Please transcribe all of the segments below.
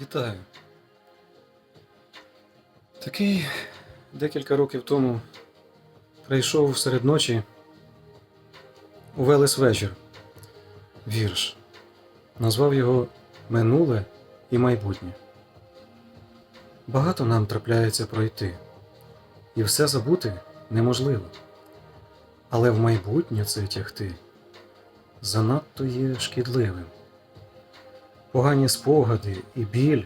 Вітаю. Такий декілька років тому прийшов серед ночі у Велес вечір. Вірш. Назвав його Минуле і майбутнє. Багато нам трапляється пройти, і все забути неможливо. Але в майбутнє це тягти занадто є шкідливим. Погані спогади і біль,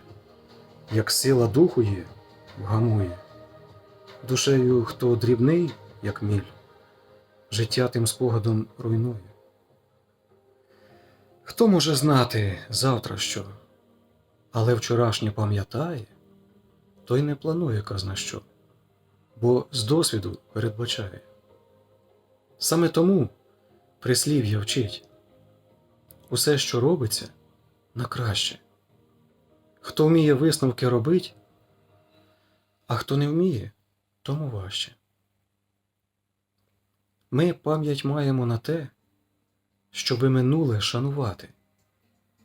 як сила духу є, вгамує. Душею хто дрібний, як міль, життя тим спогадом руйнує. Хто може знати завтра що, але вчорашнє пам'ятає, той не планує казна що, бо з досвіду передбачає. Саме тому прислів'я вчить усе, що робиться, на краще. Хто вміє висновки робить, а хто не вміє, тому важче. Ми пам'ять маємо на те, щоби минуле шанувати,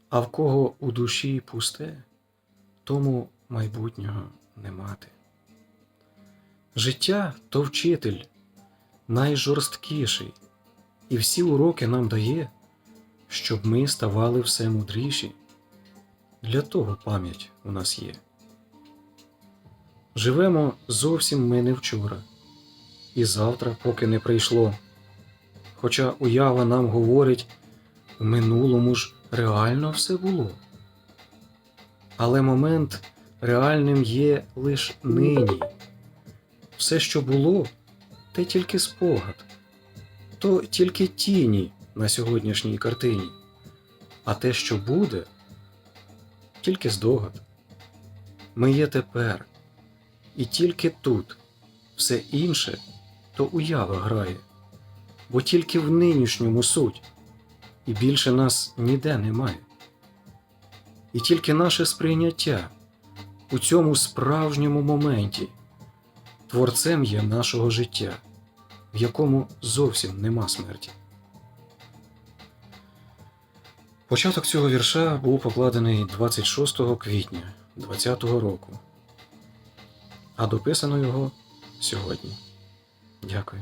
а в кого у душі пусте, тому майбутнього не мати. Життя то вчитель найжорсткіший, і всі уроки нам дає, щоб ми ставали все мудріші. Для того пам'ять у нас є. Живемо зовсім ми не вчора, і завтра, поки не прийшло. Хоча уява нам говорить, в минулому ж реально все було. Але момент реальним є лише нині. Все, що було, те тільки спогад, то тільки тіні на сьогоднішній картині, а те, що буде, тільки здогад. Ми є тепер, і тільки тут все інше то уява грає, бо тільки в нинішньому суть, і більше нас ніде немає. І тільки наше сприйняття у цьому справжньому моменті творцем є нашого життя, в якому зовсім нема смерті. Початок цього вірша був покладений 26 квітня 2020 року, а дописано його сьогодні. Дякую.